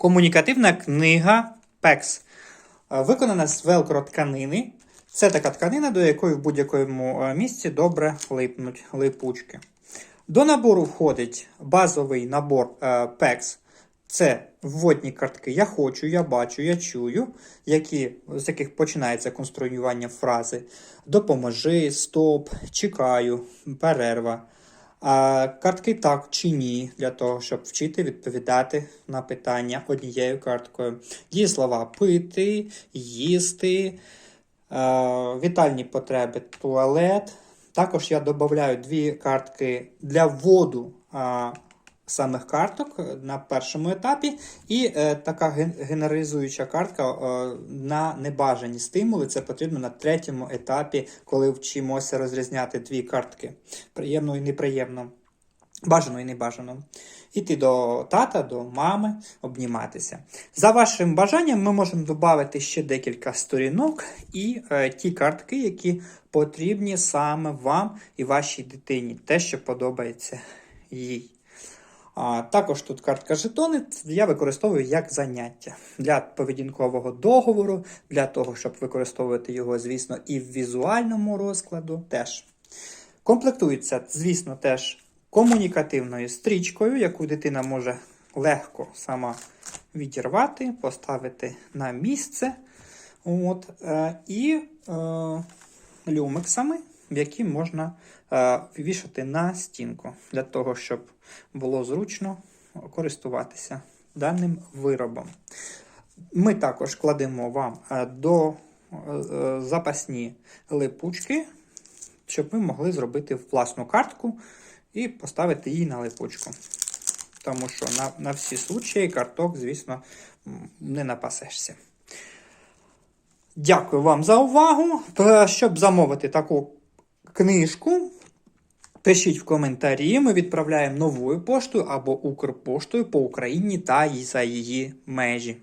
Комунікативна книга PEX. Е, Виконана з велкро тканини. Це така тканина, до якої в будь-якому е, місці добре липнуть липучки. До набору входить базовий набор е, PEX. Це вводні картки Я хочу, я бачу, я чую, які, з яких починається конструювання фрази. Допоможи, стоп, чекаю, перерва. А картки так чи ні, для того, щоб вчити відповідати на питання однією карткою. Дієслова пити, їсти, е, вітальні потреби, туалет. Також я додаю дві картки для вводу самих карток на першому етапі, і е, така ген- генералізуюча картка е, на небажані стимули. Це потрібно на третьому етапі, коли вчимося розрізняти дві картки: приємну і неприємну. Бажано і небажано. Іти до тата, до мами, обніматися. За вашим бажанням, ми можемо додати ще декілька сторінок і е, ті картки, які потрібні саме вам і вашій дитині, те, що подобається їй. А, також тут картка жетони я використовую як заняття для поведінкового договору, для того, щоб використовувати його, звісно, і в візуальному розкладу теж. Комплектується, звісно, теж комунікативною стрічкою, яку дитина може легко сама відірвати, поставити на місце. От, е, і е, люмексами, які можна е, вішати на стінку, для того, щоб було зручно користуватися даним виробом. Ми також кладемо вам е, до е, запасні липучки, щоб ви могли зробити власну картку і поставити її на липучку. Тому що на, на всі случаї карток, звісно, не напасешся. Дякую вам за увагу. Щоб замовити таку книжку, пишіть в коментарі. Ми відправляємо новою поштою або Укрпоштою по Україні та за її межі.